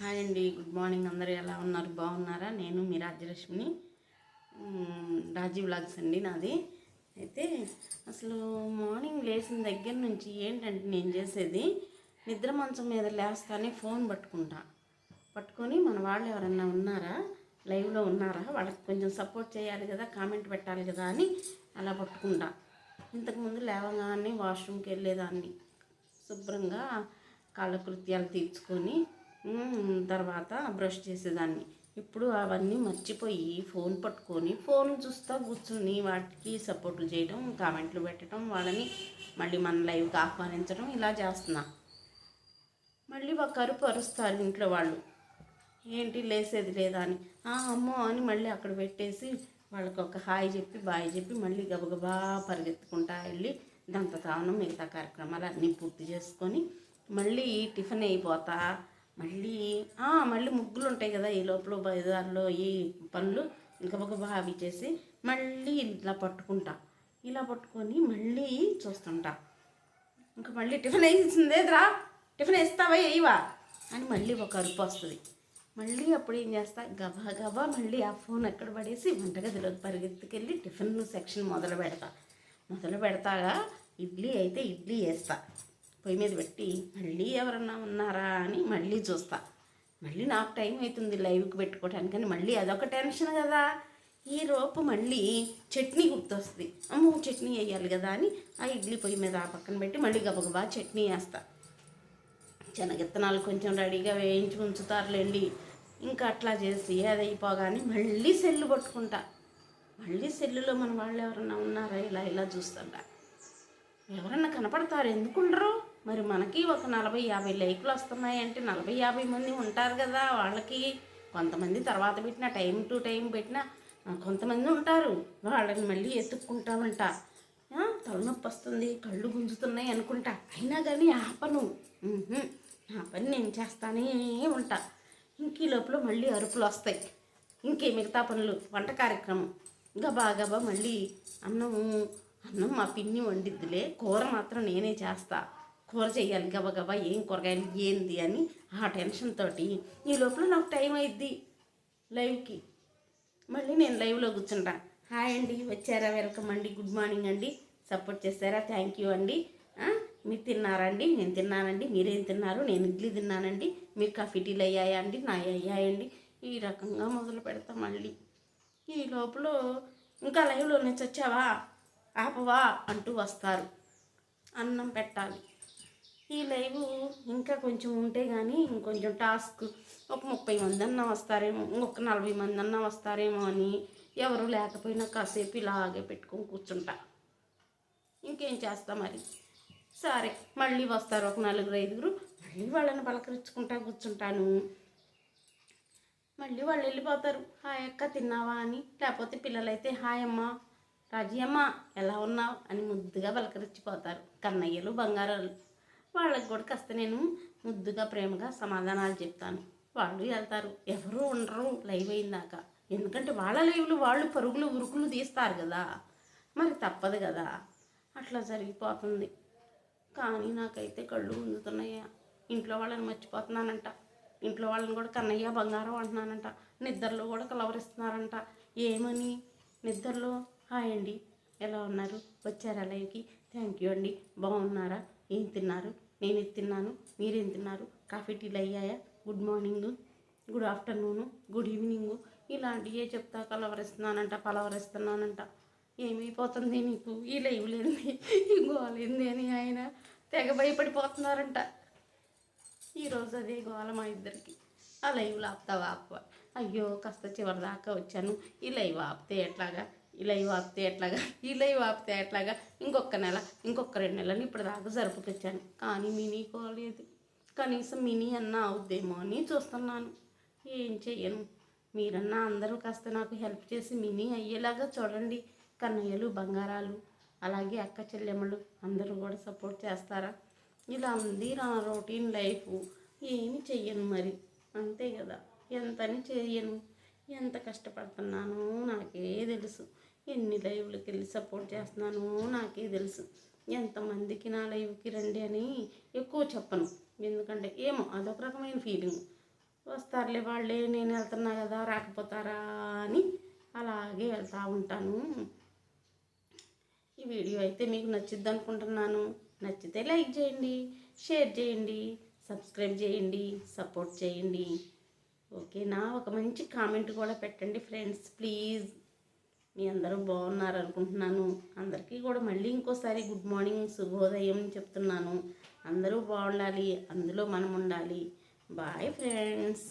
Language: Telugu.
హాయ్ అండి గుడ్ మార్నింగ్. అందరూ ఎలా ఉన్నారు? బాగున్నారా? నేను మీ రాజ్యలక్ష్మిని రాజీవ్ వ్లాగ్స్ అండి నాది. అయితే అసలు మార్నింగ్ లేచిన దగ్గర నుంచి ఏంటంటే నేను చేసేది నిద్ర మంచం మీద లేస్తానే ఫోన్ పట్టుకుంటా. పట్టుకొని మన వాళ్ళు ఎవరన్నా ఉన్నారా? లైవ్లో ఉన్నారా? వాళ్ళకి కొంచెం సపోర్ట్ చేయాలి కదా కామెంట్ పెట్టాలి కదా అని అలా పట్టుకుంటా. ఇంతకుముందు లేవగానే వాష్రూమ్కి వెళ్ళేదాన్ని. శుభ్రంగా కాలకృత్యాలు తీర్చుకొని తర్వాత బ్రష్ చేసేదాన్ని. ఇప్పుడు అవన్నీ మర్చిపోయి ఫోన్ పట్టుకొని ఫోన్ చూస్తూ కూర్చుని వాటికి సపోర్ట్లు చేయడం కామెంట్లు పెట్టడం వాళ్ళని మళ్ళీ మన లైవ్కి ఆహ్వానించడం ఇలా చేస్తున్నా. మళ్ళీ ఒక కరుపు అరుస్తారు ఇంట్లో వాళ్ళు. ఏంటి లేసేది లేదా అని. అమ్మో అని మళ్ళీ అక్కడ పెట్టేసి వాళ్ళకి ఒక హాయ్ చెప్పి బాయ్ చెప్పి మళ్ళీ గబగబా పరిగెత్తుకుంటా వెళ్ళి దాంతో కావడం మిగతా కార్యక్రమాలు అన్నీ పూర్తి చేసుకొని మళ్ళీ టిఫిన్ అయిపోతా. మళ్ళీ మళ్ళీ ముగ్గులు ఉంటాయి కదా ఈ లోపల బజార్లో ఈ పనులు గబగబా అవి చేసి మళ్ళీ ఇలా పట్టుకుంటా. ఇలా పట్టుకొని మళ్ళీ చూస్తుంటా. ఇంకా మళ్ళీ టిఫిన్ వేసిందేదిరా టిఫిన్ వేస్తావా వేయవా? అని మళ్ళీ ఒక అరుపు వస్తుంది. మళ్ళీ అప్పుడు ఏం చేస్తా గబా గబా మళ్ళీ ఆ ఫోన్ ఎక్కడ పడేసి వంటగదిలోకి పరిగెత్తుకెళ్ళి టిఫిన్ సెక్షన్ మొదలు పెడతా. మొదలు పెడతాగా ఇడ్లీ అయితే ఇడ్లీ వేస్తా. పొయ్యి మీద పెట్టి మళ్ళీ ఎవరన్నా ఉన్నారా అని మళ్ళీ చూస్తా. మళ్ళీ నాకు టైం అవుతుంది లైవ్కి పెట్టుకోవటానికి కానీ మళ్ళీ అదొక టెన్షన్ కదా. ఈ రోపు మళ్ళీ చట్నీ గుర్తొస్తుంది. అమ్మో చట్నీ వేయాలి కదా అని ఆ ఇడ్లీ పొయ్యి మీద ఆ పక్కన పెట్టి మళ్ళీ గబగబా చట్నీ వేస్తా. శనగిత్తనాలు కొంచెం రెడీగా వేయించి ఉంచుతారులేండి. ఇంకా అట్లా చేసి అది అయిపోగానే మళ్ళీ సెల్లు పట్టుకుంటా. మళ్ళీ సెల్లులో మన వాళ్ళు ఎవరన్నా ఉన్నారా? ఇలా ఇలా చూస్తుంటా. ఎవరన్నా కనపడతారు? ఎందుకుండరు మరి మనకి ఒక నలభై యాభై లైకులు వస్తున్నాయి అంటే నలభై యాభై మంది ఉంటారు కదా వాళ్ళకి కొంతమంది తర్వాత పెట్టిన టైం టు టైం పెట్టిన కొంతమంది ఉంటారు. వాళ్ళని మళ్ళీ ఎత్తుక్కుంటామంట. తలనొప్పి వస్తుంది కళ్ళు గుంజుతున్నాయి అనుకుంటా. అయినా కానీ ఆపను నా పని నేను చేస్తానే ఉంటా. ఇంక ఈ లోపల మళ్ళీ అరుపులు వస్తాయి. ఇంకే మిగతా పనులు వంట కార్యక్రమం. గబా గబా మళ్ళీ అన్నము అన్నం మా పిన్ని వండిద్దిలే. కూర మాత్రం నేనే చేస్తా. కూర చేయాలి గబగబా ఏం కూరగాయలు ఏంది అని ఆ టెన్షన్ తోటి ఈ లోపల నాకు టైం అయిద్ది లైవ్కి. మళ్ళీ నేను లైవ్లో కూర్చుంటా. హాయ్ అండి వచ్చారా? వెల్కమ్ అండి గుడ్ మార్నింగ్ అండి. సపోర్ట్ చేస్తారా? థ్యాంక్ యూ అండి. మీరు తిన్నారండి నేను తిన్నానండి. మీరేం తిన్నారు? నేను ఇడ్లీ తిన్నానండి. మీరు కాఫీ టీలు అయ్యాయా అండి? నా అయ్యాయండి. ఈ రకంగా మొదలు పెడతా మళ్ళీ. ఈ లోపల ఇంకా లైవ్లో నుంచి వచ్చావా ఆపవా? అంటూ వస్తారు. అన్నం పెట్టాలి. ఈ లైవ్ ఇంకా కొంచెం ఉంటే కానీ ఇంకొంచెం టాస్క్ ఒక ముప్పై మంది అన్నా వస్తారేమో ఒక నలభై మంది అన్నా వస్తారేమో అని ఎవరు లేకపోయినా కాసేపు ఇలాగే పెట్టుకొని కూర్చుంటా. ఇంకేం చేస్తా మరి? సరే మళ్ళీ వస్తారు ఒక నలుగురు ఐదుగురు. మళ్ళీ వాళ్ళని పలకరించుకుంటా కూర్చుంటాను. మళ్ళీ వాళ్ళు వెళ్ళిపోతారు. హాయ్ అక్క తిన్నావా అని. లేకపోతే పిల్లలైతే హాయ్ అమ్మ రాజీ అమ్మ ఎలా ఉన్నావు? అని ముద్దుగా పలకరించిపోతారు. కన్నయ్యలు బంగారాలు. వాళ్ళకి కూడా కాస్త నేను ముద్దుగా ప్రేమగా సమాధానాలు చెప్తాను. వాళ్ళు వెళ్తారు. ఎవరు ఉండరు. లైవ్ అయిందాక. ఎందుకంటే వాళ్ళ లైవ్లు వాళ్ళు పరుగులు ఉరుకులు తీస్తారు కదా. మరి తప్పదు కదా. అట్లా జరిగిపోతుంది. కానీ నాకైతే కళ్ళు ఉందుతున్నాయా ఇంట్లో వాళ్ళని మర్చిపోతున్నానంట. ఇంట్లో వాళ్ళని కూడా కన్నయ్య బంగారం అంటున్నానంట. నిద్రలో కూడా కలవరిస్తున్నారంట. ఏమని? నిద్రలో? హాయ్ అండి. ఎలా ఉన్నారు? వచ్చారా లైవ్కి? థ్యాంక్ యూ అండి. బాగున్నారా? ఏం తిన్నారు? నేను ఇది తిన్నాను మీరేం తిన్నారు? కాఫీ టీలు అయ్యాయా? Good morning good afternoon good evening. ఇలాంటివే చెప్తా కలవరిస్తున్నానంట పలవరిస్తున్నానంట. ఏమైపోతుంది నీకు? ఈ లైవ్ లేని ఈ గోలేంది అని ఆయన తెగ భయపడిపోతున్నారంట. ఈరోజు అదే గోల మా ఇద్దరికి. ఆ లైవ్లో ఆపుతావా ఆప. అయ్యో కాస్త చివరి దాకా వచ్చాను. ఈ లైవ్ ఆపితే ఎట్లాగా? ఇలా ఇవి ఆపితే ఎట్లాగా? ఇలా లైవ్ ఆపితే ఎట్లాగా? ఇంకొక నెల ఇంకొక రెండు నెలలు ఇప్పుడు దాకా జరుపుకొచ్చాను. కానీ మినీ కోలేదు కనీసం మినీ అన్నా అవుద్దేమో అని చూస్తున్నాను. ఏం చెయ్యను? మీరన్నా అందరూ కాస్త నాకు హెల్ప్ చేసి మినీ అయ్యేలాగా చూడండి. కన్నయ్యలు బంగారాలు అలాగే అక్క చెల్లెమ్మలు అందరూ కూడా సపోర్ట్ చేస్తారా? ఇలా ఉంది నా రొటీన్ లైఫ్. ఏమి చెయ్యను మరి? అంతే కదా. ఎంతని చెయ్యను? ఎంత కష్టపడుతున్నానో నాకే తెలుసు. ఎన్ని లైవ్లకి వెళ్ళి సపోర్ట్ చేస్తున్నానో నాకే తెలుసు. ఎంతమందికి నా లైవ్కి రండి అని ఎక్కువ చెప్పను. ఎందుకంటే ఏమో అదొక రకమైన ఫీలింగ్. వస్తారులే వాళ్ళే నేను వెళ్తున్నా కదా రాకపోతారా అని అలాగే వెళ్తూ ఉంటాను. ఈ వీడియో అయితే మీకు నచ్చిద్ది అనుకుంటున్నాను. నచ్చితే లైక్ చేయండి షేర్ చేయండి సబ్స్క్రైబ్ చేయండి సపోర్ట్ చేయండి. ఓకేనా? ఒక మంచి కామెంట్ కూడా పెట్టండి ఫ్రెండ్స్ ప్లీజ్. మీ అందరూ బాగున్నారు అనుకుంటున్నాను అందరికీ కూడా మళ్ళీ ఇంకోసారి గుడ్ మార్నింగ్ శుభోదయం చెప్తున్నాను. అందరూ బాగుండాలి అందులో మనం ఉండాలి. Bye friends.